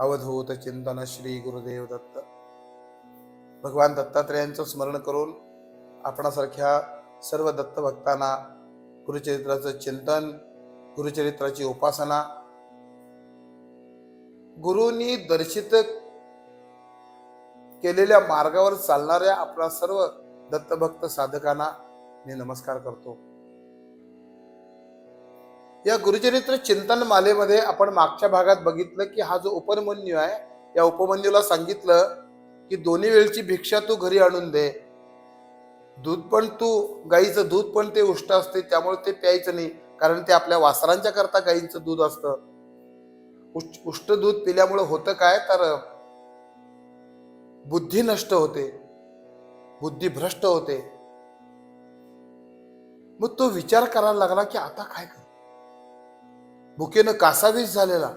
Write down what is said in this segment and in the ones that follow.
अवधूत चिंतन श्री गुरुदेव दत्त. भगवान दत्तात्रेयांचं स्मरण करून आपणासारख्या सर्व दत्त भक्तांना गुरुचरित्राचं चिंतन गुरुचरित्राची उपासना गुरुनी दर्शित केलेल्या मार्गावर चालणाऱ्या आपल्या सर्व दत्तभक्त साधकांना मी नमस्कार करतो. या गुरुचरित्र चिंतन मालेमध्ये आपण मागच्या भागात बघितलं की हा जो उपमन्यू आहे या उपमन्यूला सांगितलं की दोन्ही वेळची भिक्षा तू घरी आणून दे. दूध पण तू गाईचं दूध पण ते उष्ट असते त्यामुळे ते प्यायचं नाही कारण ते आपल्या वासरांच्या करता गाईचं दूध असतं. उष्ट उष्ट दूध पिल्यामुळे होतं काय? तर बुद्धी नष्ट होते. बुद्धी भ्रष्ट होते. मग तो विचार करायला लागला की आता काय कर? भुकेनं कासावीस झालेला.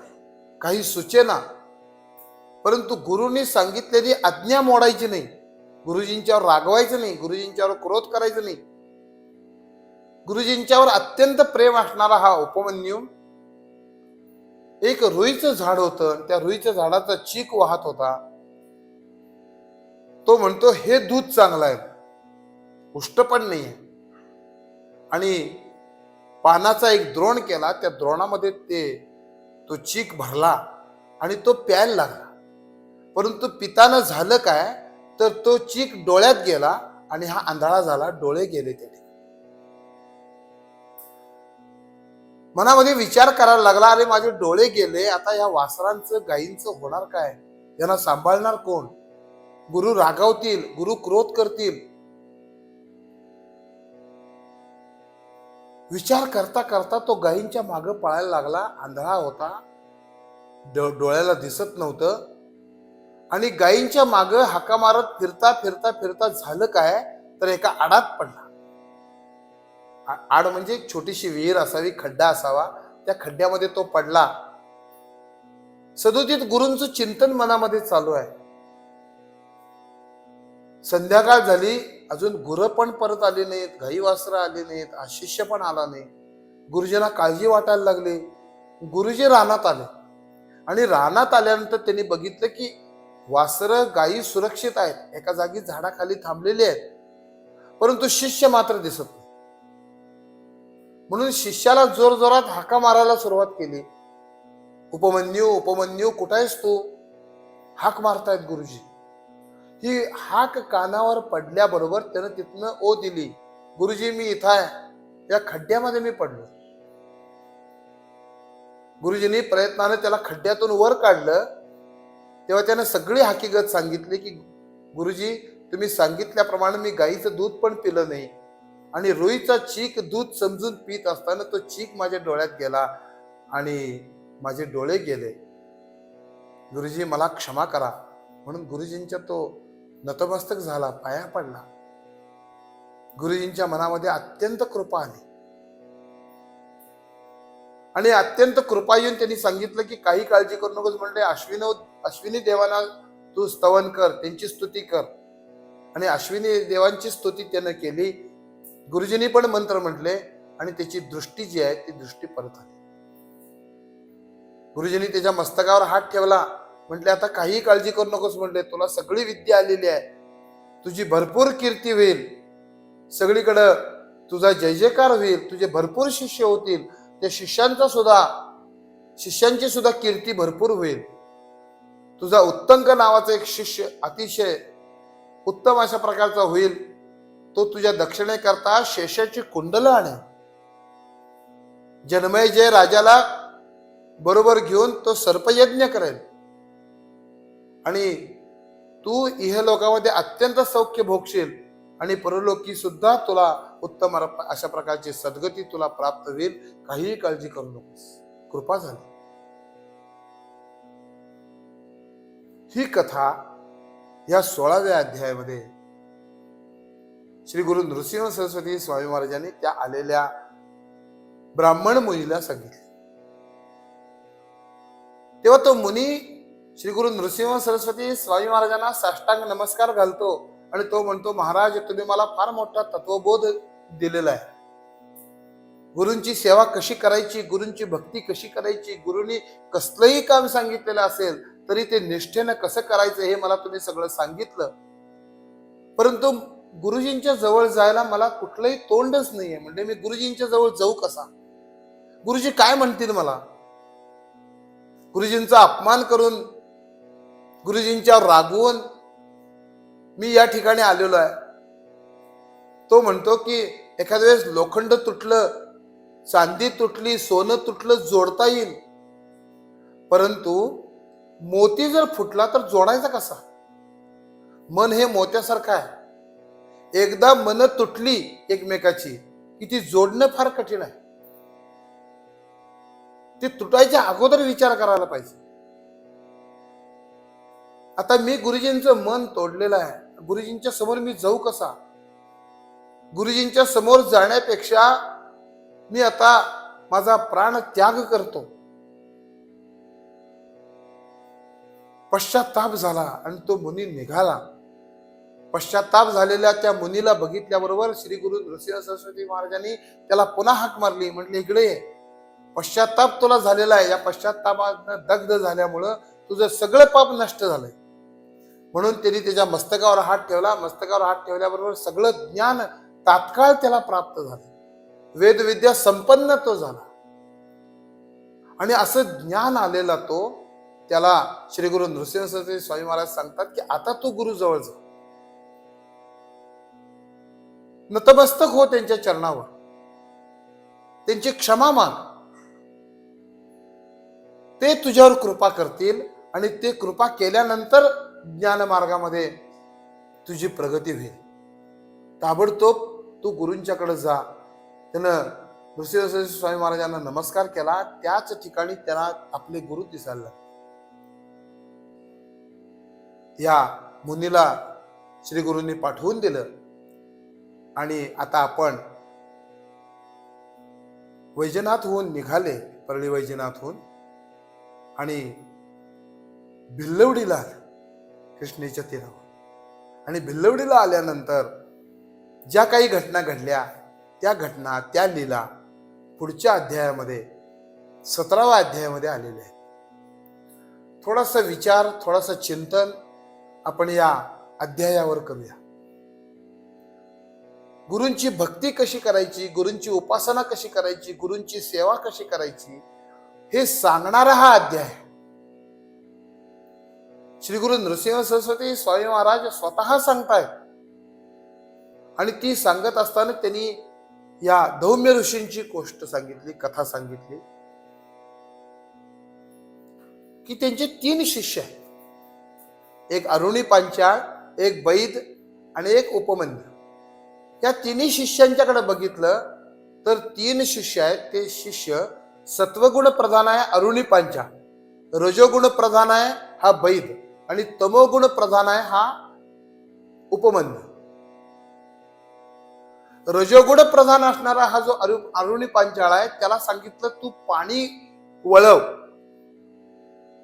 काही सूचना. परंतु गुरुनी सांगितलेली आज्ञा मोडायची नाही. गुरुजींच्यावर रागवायचं नाही. गुरुजींच्यावर क्रोध करायचं नाही. गुरुजींच्यावर अत्यंत प्रेम असणारा हा उपमन्यू एक रुईचं झाड होतं आणि त्या रुईच्या झाडाचा चीक वाहत होता. तो म्हणतो हे दूध चांगलं आहे. उष्ट पण नाही आणि पानाचा एक द्रोण केला त्या द्रोणामध्ये ते तो चीक भरला आणि तो प्यायला लागला. परंतु पितानं झालं काय? तर तो चीक डोळ्यात गेला आणि हा आंधळा झाला डोळे गेले त्याने. मनामध्ये विचार करायला लागला अरे माझे डोळे गेले आता या वासरांचं गायींचं होणार काय? यांना सांभाळणार कोण? गुरु रागावतील गुरु क्रोध करतील विचार करता करता तो गायींच्या मागं पळायला लागला आंधळा होता. डोळ्याला दिसत नव्हतं. आणि गायींच्या मागं हाका मारत फिरता फिरता फिरता झालं काय? तर एका आडात पडला. आ- आड म्हणजे एक छोटीशी विहीर असावी खड्डा असावा. त्या खड्ड्यामध्ये तो पडला. सदोदित गुरूंचं चिंतन मनामध्ये चालू आहे. संध्याकाळ झाली अजून गुरं पण परत आली नाहीत घाई वासरं आली नाहीत आशिष्य पण आला नाही. गुरुजींना काळजी वाटायला लागली. गुरुजी रानात आले. आणि रानात आल्यानंतर त्यांनी बघितलं की वासरं गायी सुरक्षित आहेत. एका जागी झाडाखाली थांबलेली आहेत. परंतु शिष्य मात्र दिसत नाही. म्हणून शिष्याला जोर जोरात हाका मारायला सुरुवात केली. उपमन्यू उपमन्यू कुठं आहेस तू? हाक मारतायत गुरुजी. ही हाक कानावर पडल्याबरोबर त्यानं तिथनं ओ दिली गुरुजी मी इथं आहे. या खड्ड्यामध्ये मी पडलो. गुरुजींनी प्रयत्नाने त्याला खड्ड्यातून वर काढलं. तेव्हा त्यानं सगळी हकीकत सांगितली की गुरुजी तुम्ही सांगितल्याप्रमाणे मी गाईचं दूध पण पिलं नाही आणि रुईचा चीक दूध समजून पित असताना तो चीक माझ्या डोळ्यात गेला आणि माझे डोळे गेले. गुरुजी मला क्षमा करा. म्हणून गुरुजींच्या तो नतमस्तक झाला पाया पडला. गुरुजींच्या मनामध्ये अत्यंत कृपा आली. आणि अत्यंत कृपा येऊन त्यांनी सांगितलं की काही काळजी करू नकोस म्हणले अश्विन अश्विनी देवांना तू स्तवन कर त्यांची स्तुती कर. आणि अश्विनी देवांची स्तुती त्यानं केली. गुरुजींनी पण मंत्र म्हटले आणि त्याची दृष्टी जी आहे ती दृष्टी परत आली. गुरुजींनी त्याच्या मस्तकावर हात ठेवला. म्हटले आता काही काळजी करू नकोस म्हटले तुला सगळी विद्या आलेली आहे. तुझी भरपूर कीर्ती होईल. सगळीकडं तुझा जय जयकार होईल. तुझे भरपूर शिष्य होतील. त्या शिष्यांचा सुद्धा शिष्यांची सुद्धा कीर्ती भरपूर होईल. तुझा उत्तंक नावाचा एक शिष्य अतिशय उत्तम अशा प्रकारचा होईल. तो तुझ्या दक्षिणेकरता शेषाची कुंडल आणे. जन्मय जय राजाला बरोबर घेऊन तो सर्पयज्ञ करेल. आणि तू इहलोकामध्ये अत्यंत सौख्य भोगशील आणि परलोकी सुद्धा तुला उत्तम अशा प्रकारची सद्गती तुला प्राप्त होईल. काहीही काळजी करू नकोस. कृपा झाली. ही कथा या सोळाव्या अध्यायामध्ये श्री गुरु नृसिंह सरस्वती स्वामी महाराजांनी त्या आलेल्या ब्राह्मण मुनीला सांगितले. तेव्हा तो मुनी श्री गुरु नृसिंह सरस्वती स्वामी महाराजांना साष्टांग नमस्कार घालतो आणि तो म्हणतो महाराज तुम्ही मला फार मोठा तत्वबोध दिलेला आहे. गुरूंची सेवा कशी करायची गुरूंची भक्ती कशी करायची गुरुनी कसलंही काम सांगितलेलं असेल तरी ते निष्ठेनं कसं करायचं हे मला तुम्ही सगळं सांगितलं. परंतु गुरुजींच्या जवळ जायला मला कुठलंही तोंडच नाहीये. म्हणजे मी गुरुजींच्या जवळ जाऊ कसा? गुरुजी काय म्हणतील मला? गुरुजींचा अपमान करून गुरुजींच्या रागवून मी या ठिकाणी आलेलो आहे. तो म्हणतो की एखाद्या वेळेस लोखंड तुटलं चांदी तुटली सोनं तुटलं जोडता येईल. परंतु मोती जर फुटला तर जोडायचा कसा? मन हे मोत्यासारखं आहे. एकदा मन तुटली एकमेकाची की ती जोडणं फार कठीण आहे. ती तुटायच्या अगोदर विचार करायला पाहिजे. आता मी गुरुजींचं मन तोडलेलं आहे. गुरुजींच्या समोर मी जाऊ कसा? गुरुजींच्या समोर जाण्यापेक्षा मी आता माझा प्राण त्याग करतो. पश्चाताप झाला आणि तो मुनी निघाला. पश्चाताप झालेल्या त्या मुनीला बघितल्याबरोबर श्री गुरु नृसिंह सरस्वती महाराजांनी त्याला पुन्हा हाक मारली. म्हटले इकडे पश्चाताप तुला झालेला आहे. या पश्चातापात दग्ध झाल्यामुळं तुझं सगळं पाप नष्ट झालंय. म्हणून त्यांनी त्याच्या मस्तकावर हात ठेवला. मस्तकावर हात ठेवल्याबरोबर सगळं ज्ञान तात्काळ त्याला प्राप्त झालं. वेदविद्या संपन्न तो झाला. आणि असं ज्ञान आलेला तो त्याला श्री गुरु नृसिंह स्वामी महाराज सांगतात की आता तू गुरु जवळ जा. नतमस्तक हो त्यांच्या चरणावर. त्यांची क्षमा माग ते तुझ्यावर कृपा करतील आणि ते कृपा केल्यानंतर ज्ञान मार्गामध्ये तुझी प्रगती होईल. ताबडतोब तू गुरूंच्याकडे जा. त्यानं नृसिंह स्वामी महाराजांना नमस्कार केला. त्याच ठिकाणी त्याला आपले गुरु दिसायला या मुनीला श्री गुरूंनी पाठवून दिलं. आणि आता आपण वैजनाथहून निघाले परळी वैजनाथहून. आणि भिल्लवडीला आले कृष्णेच्या तीरावर. आणि भिल्लवडीला आल्यानंतर ज्या काही घटना घडल्या त्या घटना त्या लीला पुढच्या अध्यायामध्ये सतराव्या अध्यायामध्ये आलेल्या आहेत. थोडासा विचार थोडासा चिंतन आपण या अध्यायावर करूया. गुरूंची भक्ती कशी करायची गुरूंची उपासना कशी करायची गुरूंची सेवा कशी करायची हे सांगणारा हा अध्याय आहे. श्री गुरु नृसिंह सरस्वती स्वामी महाराज स्वतः सांगताय. आणि ती सांगत असताना त्यांनी या धौम्य ऋषींची गोष्ट सांगितली कथा सांगितली. की त्यांचे तीन शिष्य आहेत. एक अरुणी पांचाळ एक बैद आणि एक उपमन्य. या तिन्ही शिष्यांच्याकडे बघितलं तर तीन शिष्य आहेत. ते शिष्य सत्वगुण प्रधान आहे अरुणी पांचाळ. रजोगुण प्रधान आहे हा बैद. आणि तमोगुण प्रधान आहे हा उपमन्यू. रजोगुण प्रधान असणारा हा जो अरु अरुणी पांचाळ आहे त्याला सांगितलं तू पाणी वळव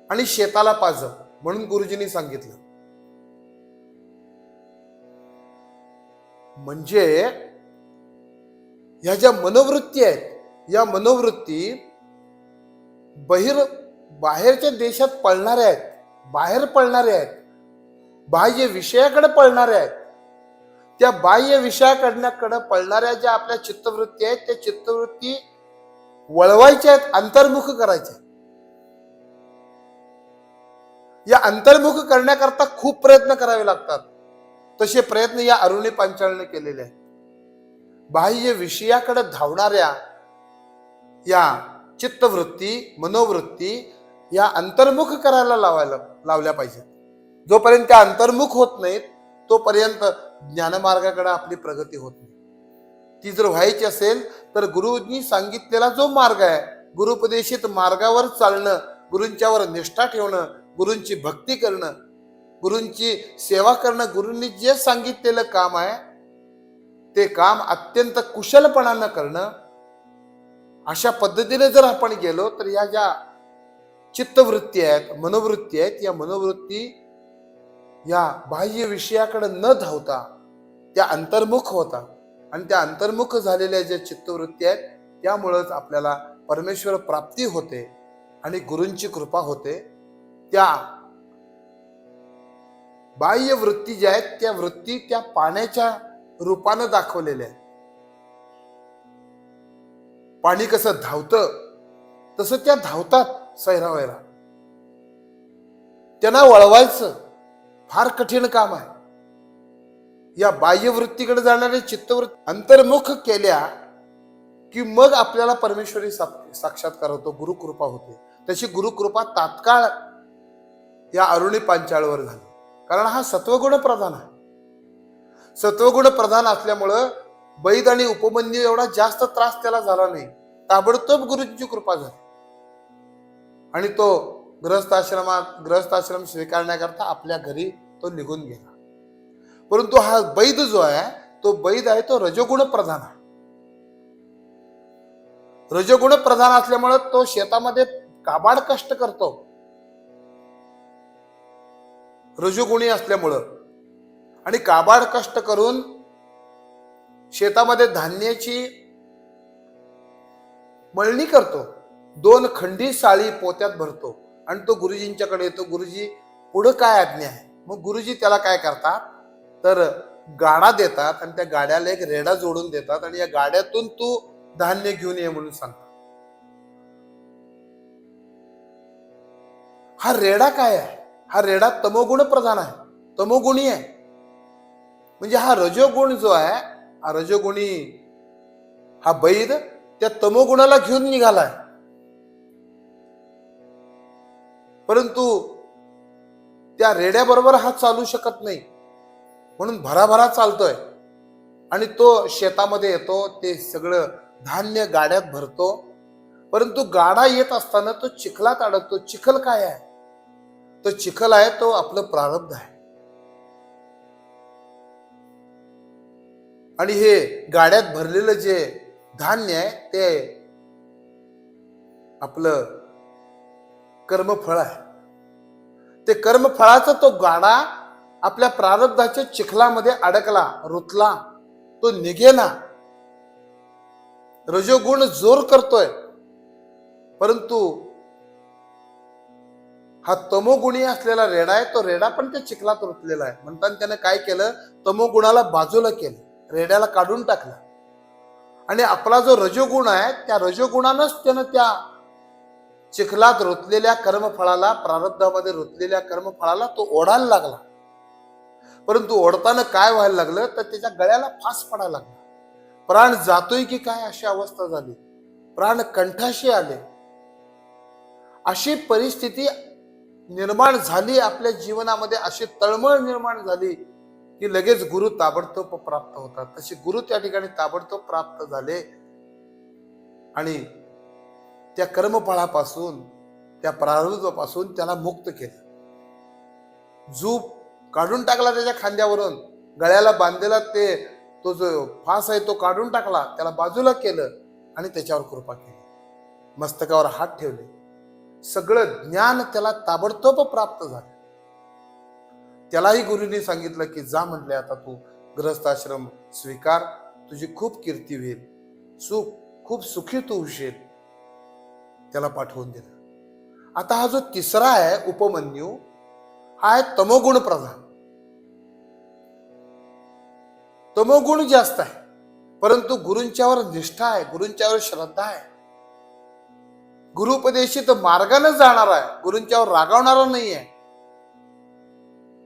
आणि शेताला पाजव म्हणून गुरुजींनी सांगितलं. म्हणजे ह्या ज्या मनोवृत्ती आहेत या मनोवृत्ती बहिर बाहेरच्या देशात पळणाऱ्या आहेत बाहेर पळणाऱ्या आहेत. बाह्य विषयाकडे पळणाऱ्या आहेत. त्या बाह्य विषयाकडण्याकडे पळणाऱ्या ज्या आपल्या चित्तवृत्ती आहेत त्या चित्तवृत्ती वळवायच्या आहेत अंतर्मुख करायच्या या अंतर्मुख करण्याकरता खूप प्रयत्न करावे लागतात. तसे प्रयत्न या अरुणी पांचाळने केलेले आहेत. बाह्य विषयाकडे धावणाऱ्या या चित्तवृत्ती मनोवृत्ती या अंतर्मुख करायला लावायला लावल्या पाहिजेत जोपर्यंत त्या अंतर्मुख होत नाहीत तोपर्यंत ज्ञानमार्गाकडे आपली प्रगती होत नाही. ती जर व्हायची असेल तर गुरुंनी सांगितलेला जो मार्ग आहे गुरुपदेशित मार्गावर चालणं गुरूंच्यावर निष्ठा ठेवणं गुरूंची भक्ती करणं गुरूंची सेवा करणं गुरूंनी जे सांगितलेलं काम आहे ते काम अत्यंत कुशलपणानं करणं अशा पद्धतीने जर आपण गेलो तर या ज्या चित्तवृत्ती आहेत मनोवृत्ती आहेत या मनोवृत्ती या बाह्य विषयाकडे न धावता त्या अंतर्मुख होता. आणि त्या अंतर्मुख झालेल्या ज्या चित्तवृत्ती आहेत त्यामुळंच आपल्याला परमेश्वर प्राप्ती होते आणि गुरूंची कृपा होते. त्या बाह्य वृत्ती ज्या आहेत त्या वृत्ती त्या पाण्याच्या रूपानं दाखवलेल्या आहेत. पाणी कसं धावतं तसं त्या धावतात. सैरावैरा त्यांना वळवायचं फार कठीण काम आहे. या बाह्यवृत्तीकडे जाणारे चित्तवृत्ती अंतर्मुख केल्या की मग आपल्याला परमेश्वरी साक्षात्कार होतो गुरुकृपा होते. तशी गुरुकृपा तात्काळ या अरुणी पांचाळवर झाली. कारण हा सत्वगुण प्रधान आहे. सत्वगुण प्रधान असल्यामुळं बैद आणि उपमन्यू एवढा जास्त त्रास त्याला झाला नाही. ताबडतोब गुरुजींची कृपा झाली. आणि तो ग्रहस्थाश्रमात ग्रहस्थाश्रम स्वीकारण्याकरता आपल्या घरी तो निघून गेला. परंतु हा बैद जो आहे तो बैद आहे तो रजोगुण प्रधान आहे. रजोगुण प्रधान असल्यामुळे तो शेतामध्ये काबाड कष्ट करतो. रजोगुणी असल्यामुळं. आणि काबाड कष्ट करून शेतामध्ये धान्याची मळणी करतो. दोन खंडी साळी पोत्यात भरतो. आणि तो गुरुजींच्याकडे येतो. गुरुजी पुढं काय आज्ञा आहे? मग गुरुजी त्याला काय करतात? तर गाडा देतात आणि त्या गाड्याला एक रेडा जोडून देतात आणि या गाड्यातून तू धान्य घेऊन ये म्हणून सांगतात. हा रेडा काय आहे? हा रेडा तमोगुण प्रधान आहे. तमोगुणी आहे. म्हणजे हा रजोगुण जो आहे हा रजोगुणी हा बैद त्या तमोगुणाला घेऊन निघालाय परंतु त्या रेड्याबरोबर हा चालू शकत नाही. म्हणून भराभरा चालतोय. आणि तो शेतामध्ये येतो ते सगळं धान्य गाड्यात भरतो. परंतु गाडा येत असताना तो चिखलात अडकतो. चिखल काय आहे? तो चिखल आहे तो आपलं प्रारब्ध आहे. आणि हे गाड्यात भरलेलं जे धान्य आहे ते आपलं कर्मफळ आहे. ते कर्मफळाचा तो गाडा आपल्या प्रारब्धाच्या चिखलामध्ये अडकला रुतला तो निघेना. रजोगुण जोर करतोय. परंतु हा तमोगुणी असलेला रेडा आहे तो रेडा पण त्या चिखलात रुतलेला आहे. म्हणताना त्याने काय केलं? तमोगुणाला बाजूला केलं. रेड्याला काढून टाकलं. आणि आपला जो रजोगुण आहे त्या रजोगुणानंच त्यानं त्या चिखलात रुतलेल्या कर्मफळाला प्रारब्धामध्ये रुतलेल्या कर्मफळाला तो ओढायला लागला. परंतु ओढताना काय व्हायला लागलं? तर त्याच्या गळ्याला फास पडायला लागला. प्राण जातोय की काय अशी अवस्था झाली. प्राण कंठाशी आले. अशी परिस्थिती निर्माण झाली आपल्या जीवनामध्ये अशी तळमळ निर्माण झाली की लगेच गुरु ताबडतोब प्राप्त होतात. तसे गुरु त्या ठिकाणी ताबडतोब प्राप्त झाले आणि त्या कर्मफळापासून त्या प्रारब्धापासून त्याला मुक्त केलं. जूप काढून टाकला त्याच्या खांद्यावरून. गळ्याला बांधलेला ते तो जो फास आहे तो काढून टाकला त्याला बाजूला केलं आणि त्याच्यावर कृपा केली. मस्तकावर हात ठेवले. सगळं ज्ञान त्याला ताबडतोब प्राप्त झालं. त्यालाही गुरुनी सांगितलं की जा म्हटले आता तू ग्रहस्थाश्रम स्वीकार. तुझी खूप कीर्ती होईल. सुख खूप सुखी तू होशील. त्याला पाठवून दिलं. आता हा जो तिसरा आहे उपमन्यू हा आहे तमोगुण प्रधान. तमोगुण जास्त आहे परंतु गुरूंच्यावर निष्ठा आहे गुरूंच्यावर श्रद्धा आहे. गुरुपदेशित मार्गाने जाणार आहे गुरूंच्यावर रागावणारा नाही आहे.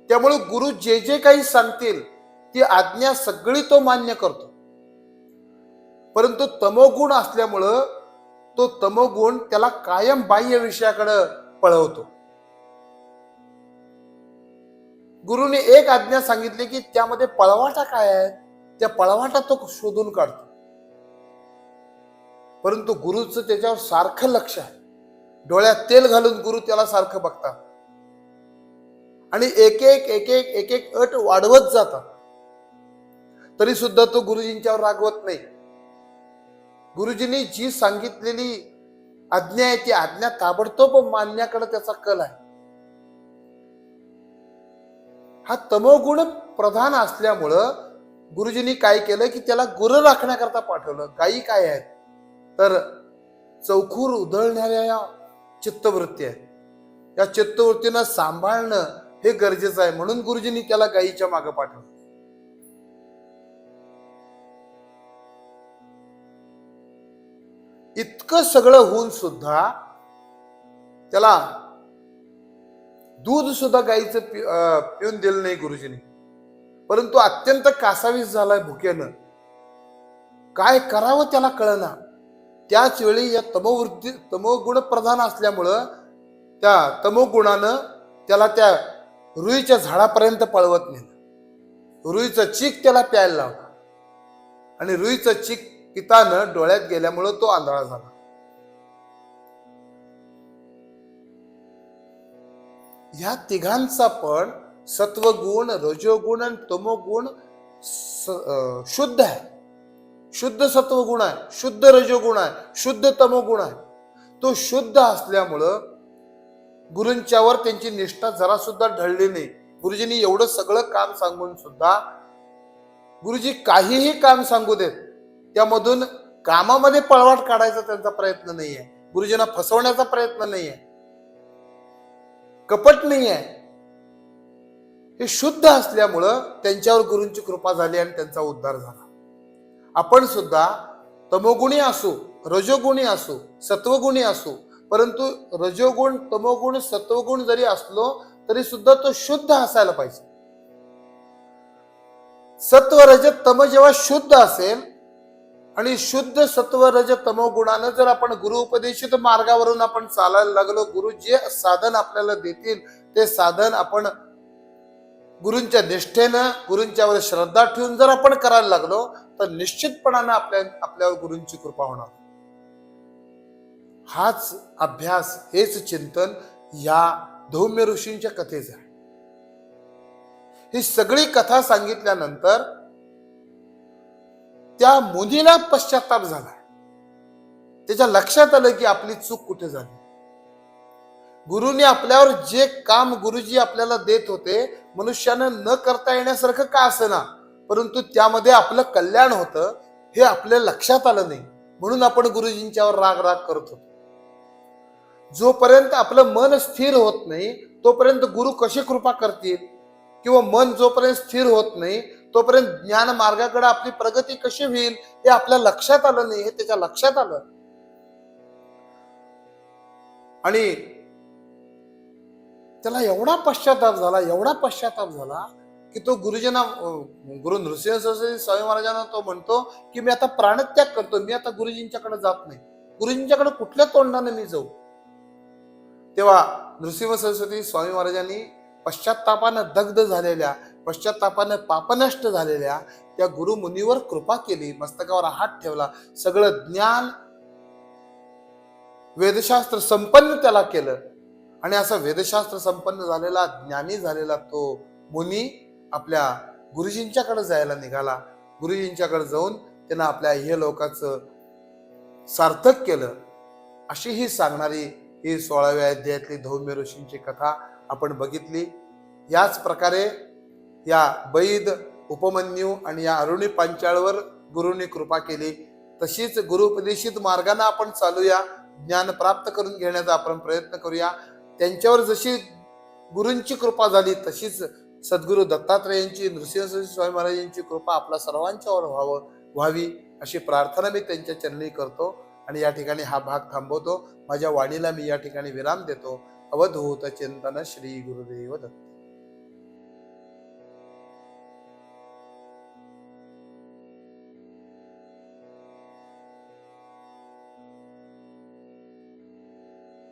त्यामुळे गुरु जे जे काही सांगतील ती आज्ञा सगळी तो मान्य करतो. परंतु तमोगुण असल्यामुळं तो तमोगुण त्याला कायम बाह्य विषयाकडे पळवतो. गुरुने एक आज्ञा सांगितली की त्यामध्ये पळवाटा काय आहे? त्या पळवाटा तो शोधून काढतो. परंतु गुरुचं त्याच्यावर सारखं लक्ष आहे. डोळ्यात तेल घालून गुरु त्याला सारखं बघतात. आणि एक एक एक एक एक एक अट वाढवत जातात. तरी सुद्धा तो गुरुजींच्यावर रागवत नाही. गुरुजींनी जी सांगितलेली आज्ञा आहे ती आज्ञा ताबडतोब मानण्याकडे त्याचा कल आहे. हा तमोगुण प्रधान असल्यामुळं गुरुजींनी काय केलं की त्याला गुरु राखण्याकरता पाठवलं. गायी काय आहेत? तर चौखूर उधळणाऱ्या या चित्तवृत्ती आहेत. या चित्तवृत्तीनं सांभाळणं हे गरजेचं आहे म्हणून गुरुजींनी त्याला गायीच्या मागे पाठवलं. इतकं सगळं होऊन सुद्धा त्याला दूध सुद्धा गाईचं पि- अं, पिऊन दिलं नाही गुरुजींनी. परंतु अत्यंत कासावीस झालाय भुकेनं. काय करावं त्याला कळना. त्याच वेळी या तमोवृत्ती तमोगुण प्रधान असल्यामुळं त्या तमोगुणानं त्याला त्या रुईच्या झाडापर्यंत पळवत नेलं. रुईचं चीक त्याला प्यायला लावला. आणि रुईचं चीक पितानं डोळ्यात गेल्यामुळं तो आंधळा झाला. ह्या तिघांचा पण सत्वगुण रजोगुण आणि तमोगुण स- शुद्ध आहे. शुद्ध सत्वगुण आहे शुद्ध रजोगुण आहे शुद्ध तमोगुण आहे. तो शुद्ध असल्यामुळं गुरूंच्यावर त्यांची निष्ठा जरा सुद्धा ढळली नाही. गुरुजींनी एवढं सगळं काम सांगून सुद्धा गुरुजी काहीही काम सांगू देत त्यामधून कामामध्ये पळवाट काढायचा त्यांचा प्रयत्न नाहीये. गुरुजींना फसवण्याचा प्रयत्न नाहीये. कपट नाही आहे हे शुद्ध असल्यामुळं त्यांच्यावर गुरूंची कृपा झाली आणि त्यांचा उद्धार झाला. आपण सुद्धा तमोगुणी असू रजोगुणी असू सत्वगुणी असू परंतु रजोगुण तमोगुण सत्वगुण जरी असलो तरी सुद्धा तो शुद्ध असायला पाहिजे. सत्व रज तम जेव्हा शुद्ध असेल आणि शुद्ध सत्व रज तमो गुणानं जर आपण गुरु उपदेशित मार्गावरून आपण चालायला लागलो गुरु जे साधन आपल्याला देतील ते साधन आपण गुरूंच्या निष्ठेनं गुरूंच्यावर श्रद्धा ठेवून जर आपण करायला लागलो तर निश्चितपणानं आपल्या आपल्यावर गुरूंची कृपा होणार. हाच अभ्यास हेच चिंतन या धौम्य ऋषींच्या कथेचं आहे. ही सगळी कथा सांगितल्यानंतर त्या मुनीला पश्चाताप झाला. त्याच्या लक्षात आलं की आपली चूक कुठे झाली? गुरुने आपल्यावर जे काम गुरुजी आपल्याला देत होते मनुष्यानं न करता येण्यासारखं का ना परंतु त्यामध्ये आपलं कल्याण होतं हे आपल्या लक्षात आलं नाही. म्हणून आपण गुरुजींच्यावर राग राग करत होतो. जोपर्यंत आपलं मन स्थिर होत नाही तोपर्यंत गुरु कशी कृपा करतील? किंवा मन जोपर्यंत स्थिर होत नाही तोपर्यंत ज्ञान मार्गाकडे आपली प्रगती कशी होईल हे आपल्या लक्षात आलं नाही हे त्याच्या लक्षात आलं. आणि त्याला एवढा पश्चाताप झाला एवढा पश्चाताप झाला की तो गुरुजींना गुरु नृसिंह स्वामी महाराजांना तो म्हणतो की मी आता प्राणत्याग करतो मी आता गुरुजींच्याकडे जात नाही. गुरुजींच्याकडे कुठल्या तोंडाने मी जाऊ? तेव्हा नृसिंह सरस्वती स्वामी महाराजांनी पश्चातापानं दग्ध झालेल्या पश्चातापानं पापनष्ट झालेल्या त्या गुरुमुनीवर कृपा केली मस्तकावर हात ठेवला. सगळं ज्ञान वेदशास्त्र संपन्न त्याला केलं. आणि असा वेदशास्त्र संपन्न झालेला ज्ञानी झालेला तो मुनी आपल्या गुरुजींच्याकडे जायला निघाला. गुरुजींच्याकडे जाऊन त्यानं आपल्या हे लोकांचं सार्थक केलं. अशी ही सांगणारी ही सोळाव्या अध्यायातली धौम्य ऋषींची कथा आपण बघितली. याच प्रकारे या बैद उपमन्यू आणि या अरुणी पांचाळवर गुरुनी कृपा केली. तशीच गुरुपदेशित मार्गाने आपण चालूया ज्ञान प्राप्त करून घेण्याचा आपण प्रयत्न करूया. त्यांच्यावर जशी गुरूंची कृपा झाली तशीच सद्गुरू दत्तात्रेयांची नृसिंह स्वामी महाराजांची कृपा आपल्या सर्वांच्यावर व्हावं व्हावी अशी प्रार्थना मी त्यांच्या चरणी करतो. आणि या ठिकाणी हा भाग थांबवतो. माझ्या वाणीला मी या ठिकाणी विराम देतो. अवधूत चिंतन श्री गुरुदेव दत्त.